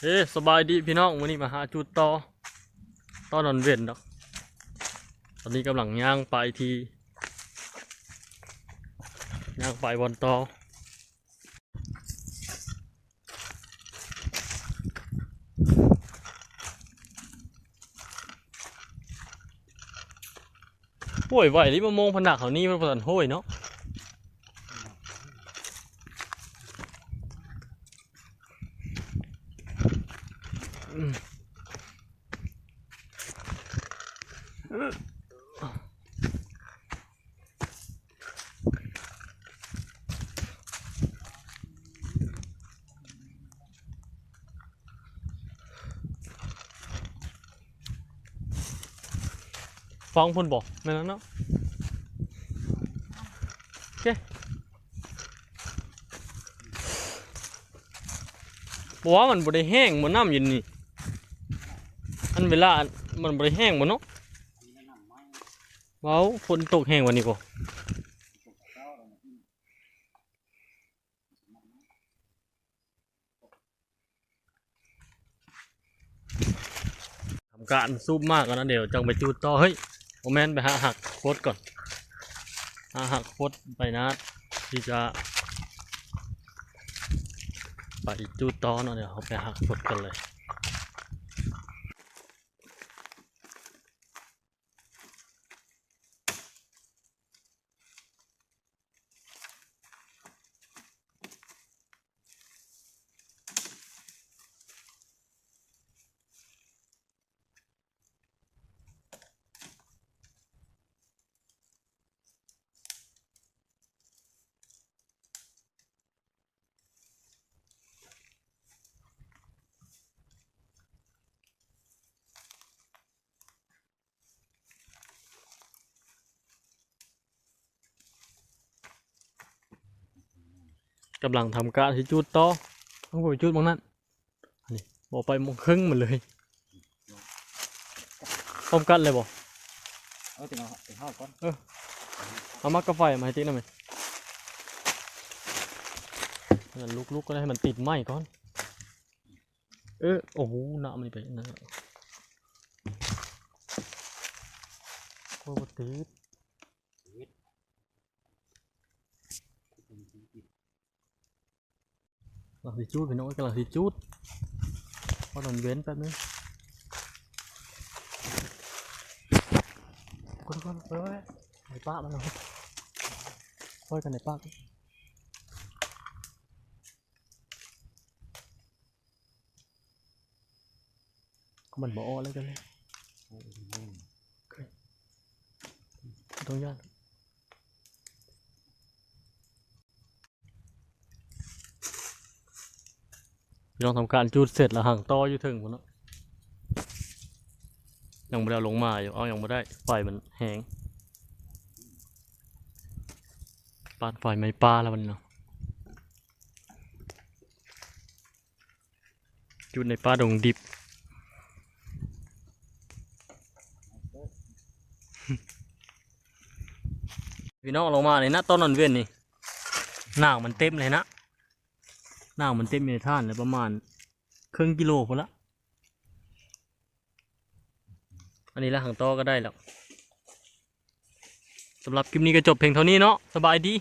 เฮ้สบายดีพี่น้องวันนี้มาหาจุดต่อต่อนอนเว้นดอก ตอนนี้กำลังย่างไปทีย่างไปบนต่อโอ้ยไหวนี่มามองผนักเขานี่มันประสันห้ยเนาะ ฟังพ่นบอกแม่นแล้วเนาะโอเคบอกว่ามันบ่ได้แห้งเหมือนน้ำเย็นนี่ เวลา มันบ่ได้แห้งบ่เนาะว้าวฝนตกแห้งวันนี้บ่ทำการซูบมากกันนะเดี๋ยวจังไปจูดต่อ เฮ้ยโอแมนไปหาหักโคตรก่อนหาหักโคตรไปนะที่จะไปจูดต่อเนาะเดี๋ยวเขาไปหักโคตรกันเลย กำลังทำการที่จุดต่อต้องไปจุดบางนั้นอันนี้บอกไปโมงครึ่งหมดเลยพร้อมกันเลยบอกเอาถึงเอาถึงห้าก่อนเอามากระไฟมาให้ติ๊กหน่อยไหมงั้นลุกๆก็ได้ให้มันติดไหมก่อน เออโอ้โหน้ำมันไปนั่นน่ะโอ้ติดกำลังสิจูด พี่น้องกำลังสิจูดพอโดนเว้นแป๊บนึงกดก่อนเอ้ยไอ้ป้ามันเอาค่อยกันไอ้ป้ากันก็มันบอกอะไรกันเล ยองยากลองทำการจูดเสร็จแล้วห่างต่ออยู่ถึงพุ่นเนาะยังไม่ได้เอาลงมาอยู่เอายังไม่ได้ไฟมันแห้งปาดไฟไม่ปลาแล้วมันเนาะอยู่ในป่าดงดิบพี่น้องลงมาในหน้าต้นนนเวียนนี่หนางมันเต็มเลยนะ นามันเต็มในท่านเลยประมาณครึ่งกิโลพอละ อันนี้ละหางโตอก็ได้แล้วสำหรับคลิปนี้ก็จบเพียงเท่านี้เนาะสบายดี